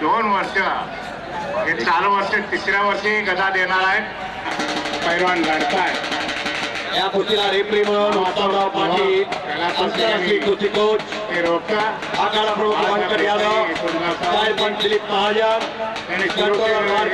दोन वर्ष हे चालू वर्ष तिसऱ्या वर्षी गदा देणार आहेत. पैलवान लढतायत या कुस्तीला रेफरी म्हणून वासवराव पाटील आंतरराष्ट्रीय कुस्ती कोच प्रमुख यादव साहेबन दिलीप महाजन कंट्रोलर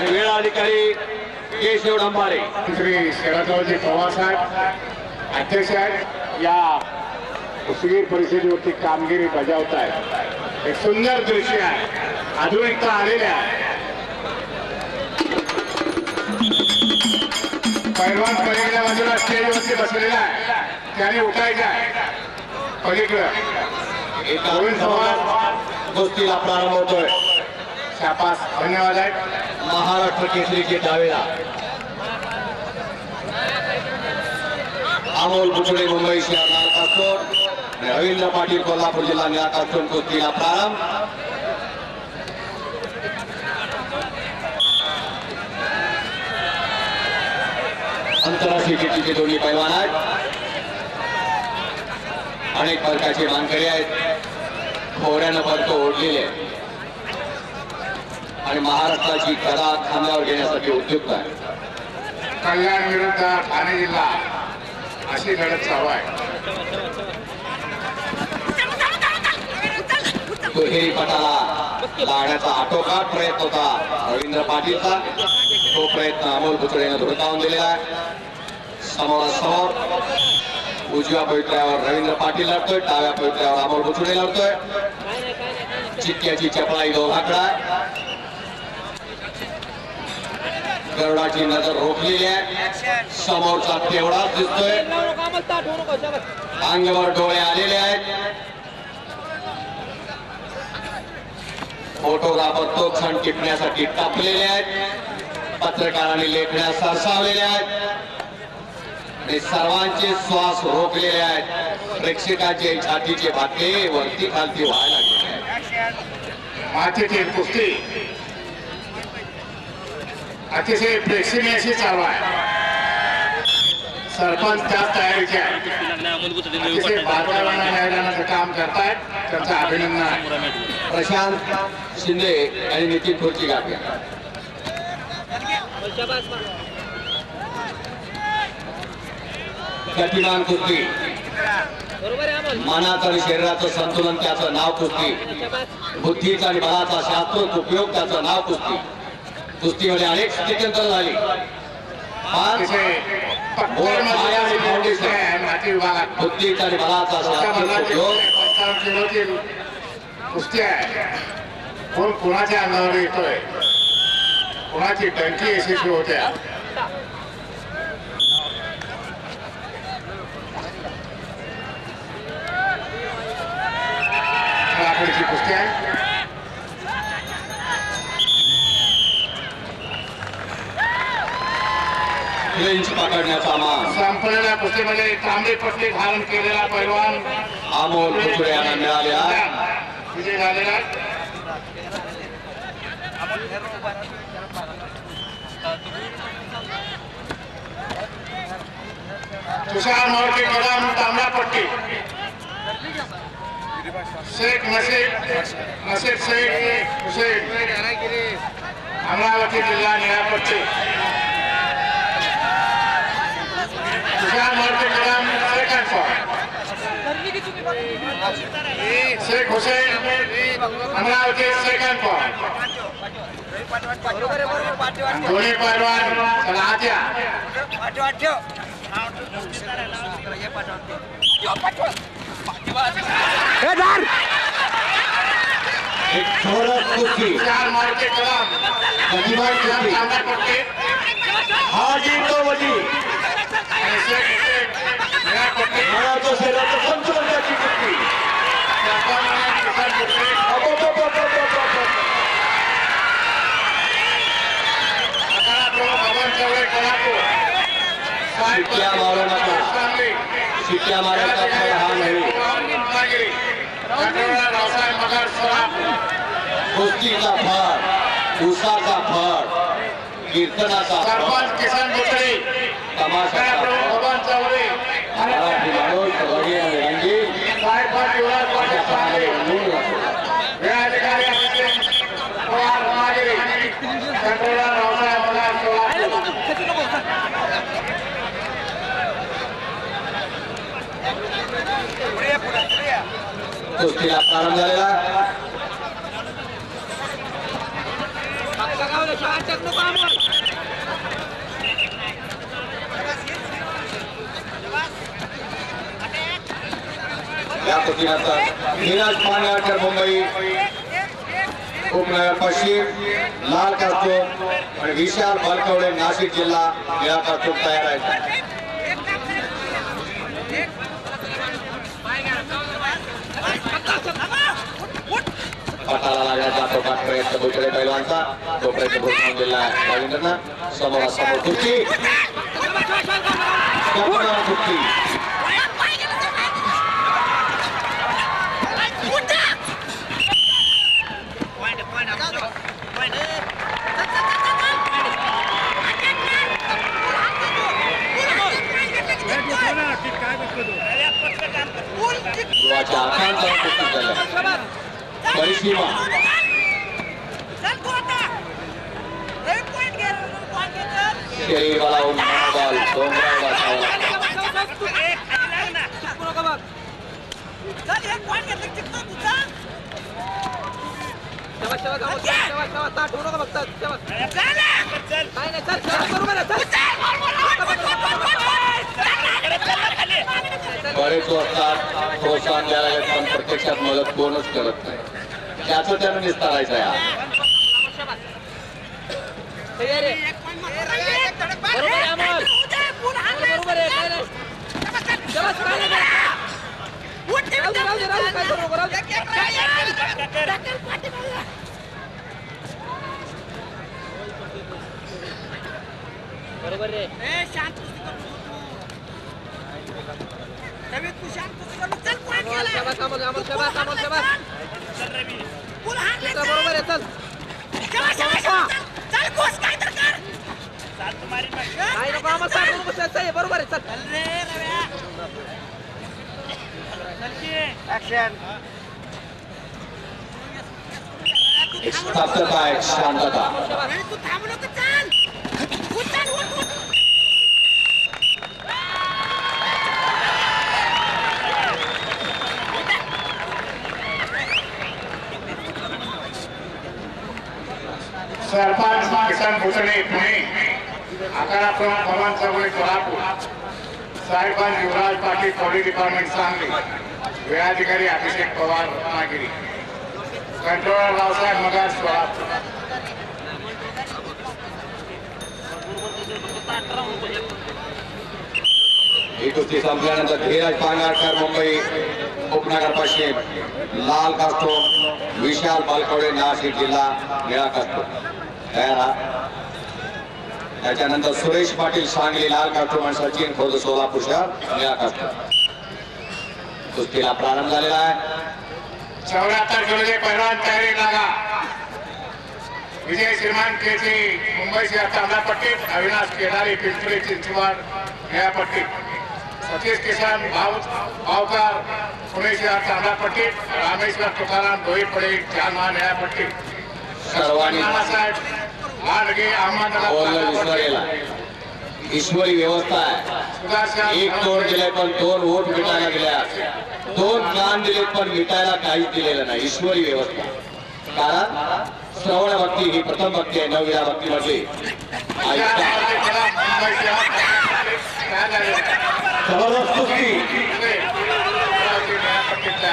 वेळा अधिकारी केशव डंबारे. श्री शरदरावजी पवार साहेब अध्यक्ष आहेत. या कुस्तीगीर परिषदेवरती कामगिरी बजावत आहेत एक सुंदर दृश्य आहे. आधुनिकता आलेल्या आहे. पैलवान पलीकडल्या बाजूला स्टेजवरती बसलेला आहे. त्याने उठायचा आहे. पलीकडं. एक नवीन समाज गोष्टीला प्रारंभ होतोय. शापास धन्यवाद आहेत महाराष्ट्र केसरीचे दावेला अमोल बुचडे मुंबई शहर रवींद्र पाटील कोल्हापूर जिल्हा निळा कास्टोर कुस्तीला प्रारंभ। आंतरराष्ट्रीय क्रिकेटचे दोन्ही पैलवान आहेत अनेक प्रकारचे मानकरी आहेत। खोऱ्यानं फरक ओढलेले। आणि महाराष्ट्राची कला खांद्यावर घेण्यासाठी उपयुक्त आहे। कल्याण विरुद्ध ठाणे जिल्हा अशी लढत चालू आहे. दुहेरी पटाला लावण्याचा आटोकाट प्रयत्न होता रवींद्र पाटीलचा. तो प्रयत्न अमोल बुचडेनं धुडकावून दिलेला आहे. समोरासमोर उजव्या पवित्र्यावर रवींद्र पाटील लढतोय डाव्या पवित्र्यावर अमोल बुचडे लढतोय. चिक्क्याची चपळाई दोघाकडे आहे. गरुडाची नजर रोखलेली आहे. समोरचा तेवढाच दिसतोय. अंगवर डोळे आलेले आहेत. फोटोग्राफर तो क्षण टिपण्यासाठी टाकलेले आहेत. पत्रकारांनी लेखण्या सरसावलेल्या आहेत. आणि सर्वांचे श्वास रोखलेले आहेत. प्रेक्षकांचे छातीचे भाके वरती खालती व्हायला लागलेले मातीची कुस्ती. अतिशय प्रेक्षणीय अशी चालू आहे. सरपंच त्याच तयारीचे आहे मूलभूत बाजारांना काम करतायत त्यांचं अभिनंदन आहे प्रशांत शिंदे आणि नितीन खुर्ची गाठ्या गतिमान कुस्ती मनाचं आणि शरीराचं संतुलन त्याचं नाव कुस्ती बुद्धीचा आणि बळाचा शास्त्रोक्त उपयोग त्याचं नाव कुस्ती कुस्तीमध्ये अनेक स्थित्यंतर झाली. माती विभागात आणि बलाचा किलोची कुस्ती आहे. कोण कुणाच्या अंगावर येतोय? कुणाची टंकी यशस्वी होते? कुस्तीमध्ये तांबडी पट्टी धारण केलेला पैलवान अमोल कुचुळे यांना मिळाले आहे विजय झालेला. तुषार मोरके कदम तांबडा पट्टी. शेख नसीब नसीब शेख हुसेन अमरावती जिल्हा निळापट्टी तुषार शेख हुसेन अमरावती सेकंड फॉर दोन्ही पैलवान चला आत या एक जोरदार कुस्ती चार मार्के कलम गतिमान कुस्ती तांबडा पट्टी हाजी तो वजी आणि शेख हुसेन निळापट्टी मनाचं शरीराचं संतुलन त्याची कुस्ती अबोबोबोबोबोबो. शिट्ट्या मारू नका. शिट्ट्या मारायचा फळ हा नाही रावसाहेब मगर सराफ कुस्तीचा फळ उसाचा फळ कीर्तनाचा फळ sarpanch Kisan Buchade dibangun teologi yang dirinci कुस्तीला प्रारंभ झालेला टाकू या कुस्तीनंतर नीरज पांढरकर मुंबई उपनगर पश्चिम लाल कास्तूम आणि विशाल बलकवडे नाशिक जिल्हा निळा कास्तूम तयार आहेत. पटाला लागला जातो का प्रयत्न बुचडे पैलवानचा तो प्रयत्न भूषण दिला रवींद्रना समोरासमोर समोर ध्रुवाच्या आकांचा कुस्ती झाल्या परिसीमा शरीराला मनोबल डोंगरावर बसावं बरेच वाजतात प्रोत्साहन द्यायला लागले, पण प्रत्यक्षात मदत कोणच करत नाही. त्याचं त्यानं निस्तारायचं आहे बरोबर रे. शांत तू शांत बरोबर आहे चल. नाही नको आम्हाला सांगू नको त्याचं आहे, बरोबर आहे चल. शांतता अरे तू थांबू नको चल उठ चल उठ उठ सरपंच किसन पुणे. आकारा प्रमुख भवन चौगुले सोलापूर. साहेबांज युवराज पाटील पोलीस डिपार्टमेंट सांगली. वेळाधिकारी अभिषेक पवार रत्नागिरी. कंट्रोलर रावसाहेब मगार सोलापूर. ही कुस्ती संपल्यानंतर धीरज पांगारकर मुंबई उपनगर पश्चिम. लाल कास्टोम विशाल बालकवडे नाशिक जिल्हा निळा कास्टोम तयार? त्याच्यानंतर सुरेश पाटील सांगली लाल कास्टोम आणि सचिन खोद सोलापूर शहर निळा कास्टोम कुस्तीला प्रारंभ झालेला आहे. चौऱ्याहत्तर किलोचे पैलवान तयारी लागा. विजय श्रीमान केसी मुंबई शहर तांबडापट्टीत अविनाश केदारी पिंपरी चिंचवड निळापट्टीत सतीश किसान भाव भावकार पुणे शहर रामेश्वर तुकाराम डोईपडे जालना निळापट्टीत सर्वांनी नानासाहेब बोलणं विसर अहमदनगर गेला ईश्वरी व्यवस्था आहे. एक तोड दिले पण दोन वोट मिटायला दिल्या दोन कान दिले पण मिटायला काहीच दिलेलं नाही. ईश्वरी व्यवस्था. कारण श्रवण भक्ती ही प्रथम भक्ती आहे नवव्या झालेलं आहे? जबरदस्त कुस्ती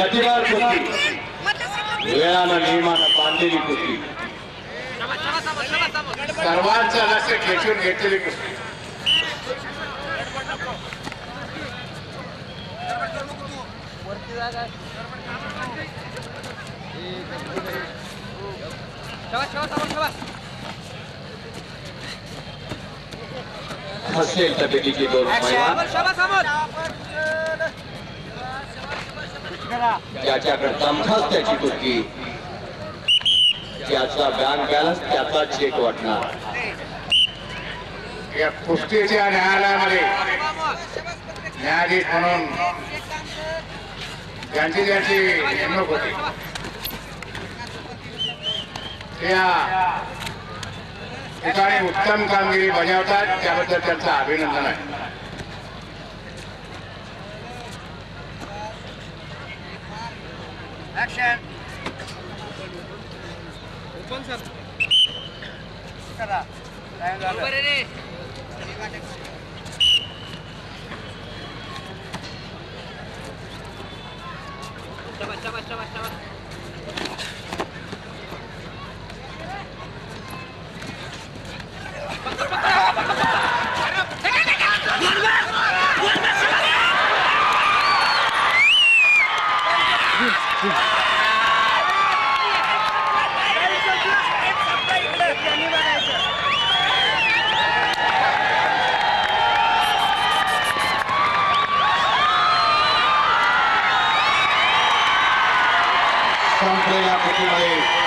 गतिमान कुस्ती वेळानं नियमानं बांधलेली कुस्ती सर्वांचं लक्ष खेचून घेतलेली दोन अमोल ज्याच्याकडे दमखास त्याची कुस्ती त्याचा बँक बॅलन्स त्याचा चेक वाटणार. या कुस्तीच्या न्यायालयामध्ये न्यायाधीश म्हणून ज्यांची ज्यांची नेमणूक होती त्या ठिकाणी उत्तम कामगिरी बजावतात त्याबद्दल त्यांचं अभिनंदन आहे. Action から大変だね。Coba, coba, coba, coba. Yeah. thank County.